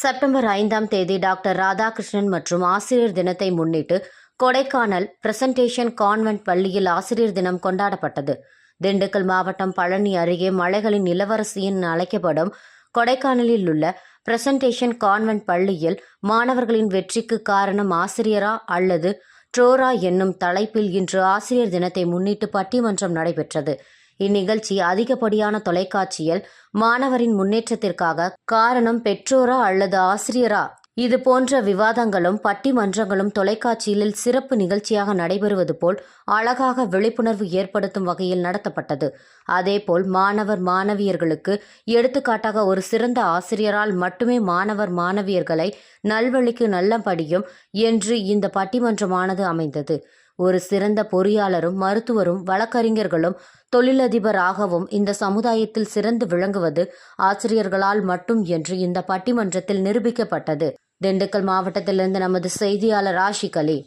September ஐந்தாம் தேதி doctor Radhakrishnan மற்றும் ஆசிரியர் தினத்தை முன்னிட்டு கொடைக்கானல் பிரசன்டேஷன் கான்வென்ட் பள்ளியில் ஆசிரியர் தினம் கொண்டாடப்பட்டது. திண்டுக்கல் மாவட்டம் பழனி அருகே மலைகளின் இளவரசி என அழைக்கப்படும் கொடைக்கானலில் உள்ள பிரசன்டேஷன் கான்வென்ட் பள்ளியில் மாணவர்களின் வெற்றிக்கு காரணம் ஆசிரியரா அல்லது ட்ரோரா என்னும் தலைப்பில் இன்று ஆசிரியர் தினத்தை முன்னிட்டு பட்டிமன்றம் நடைபெற்றது. இந்நிகழ்ச்சி அதிகப்படியான தொலைக்காட்சியில் மாணவரின் முன்னேற்றத்திற்காக காரணம் பெற்றோரா அல்லது ஆசிரியரா? இது போன்ற விவாதங்களும் பட்டிமன்றங்களும் தொலைக்காட்சியில் சிறப்பு நிகழ்ச்சியாக நடைபெறுவது போல் அழகாக விழிப்புணர்வு ஏற்படுத்தும் வகையில் நடத்தப்பட்டது. அதேபோல் மாணவர் மாணவியர்களுக்கு எடுத்துக்காட்டாக ஒரு சிறந்த ஆசிரியரால் மட்டுமே மாணவர் மாணவியர்களை நல்வழிக்கு நல்லபடியும் என்று இந்த பட்டிமன்றமானது அமைந்தது. ஒரு சிறந்த பொறியாளரும் மருத்துவரும் வழக்கறிஞர்களும் தொழிலதிபராகவும் இந்த சமுதாயத்தில் சிறந்து விளங்குவது ஆசிரியர்களால் மட்டும் என்று இந்த பட்டிமன்றத்தில் நிரூபிக்கப்பட்டது. திண்டுக்கல் மாவட்டத்திலிருந்து நமது செய்தியாளர் ஆஷிகலி